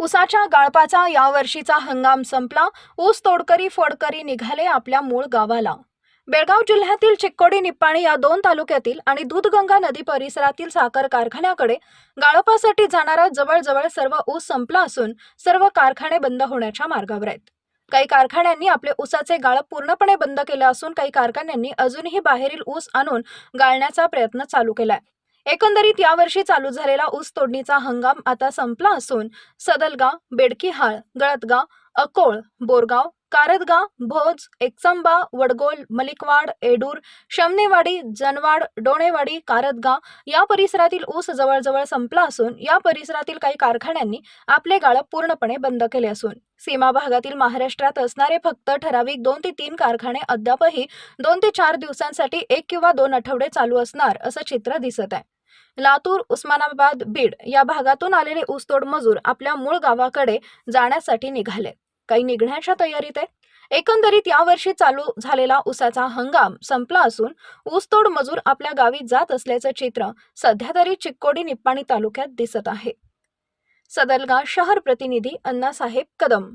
उसाच्या गाळपाचा यावर्षीचा हंगाम संपला. ऊस तोडकरी फोडकरी निघाले आपल्या मूळ गावाला. बेळगाव जिल्ह्यातील चिक्कोडी निप्पाणी या दोन तालुक्यातील आणि दूधगंगा नदी परिसरातील साखर कारखान्याकडे गाळपासाठी जाणारा जवळजवळ सर्व ऊस संपला असून सर्व कारखाने बंद होण्याच्या मार्गावर आहेत. काही कारखान्यांनी आपले ऊसाचे गाळप पूर्णपणे बंद केले असून काही कारखान्यांनी अजूनही बाहेरील ऊस आणून गाळण्याचा प्रयत्न चालू केलाय. एकंदरीत यावर्षी चालू झालेला ऊस तोडणीचा हंगाम आता संपला असून सदलगा बेडकीहाळ गळतगाव अकोळ बोरगाव कारदगा भोज एकसंबा वडगोल मलिकवाड एडूर शमनेवाडी जनवाड डोणेवाडी कारदगा या परिसरातील ऊस जवळजवळ संपला असून या परिसरातील काही कारखान्यांनी आपले गाळप पूर्णपणे बंद केले असून सीमा भागातील महाराष्ट्रात असणारे फक्त ठराविक दोन ते तीन कारखाने अद्यापही दोन ते चार दिवसांसाठी एक किंवा दोन आठवडे चालू असणार असं चित्र दिसत आहे. लातूर उस्मानाबाद बीड या भागातून आलेले ऊसतोड मजूर आपल्या मूळ गावाकडे जाण्यासाठी निघाले. काही निघण्याच्या तयारीत आहे. एकंदरीत यावर्षी चालू झालेला ऊसाचा हंगाम संपला असून ऊसतोड मजूर आपल्या गावी जात असल्याचं चित्र सध्या तरी चिक्कोडी निप्पाणी तालुक्यात दिसत आहे. सदलगा शहर प्रतिनिधी अण्णासाहेब कदम.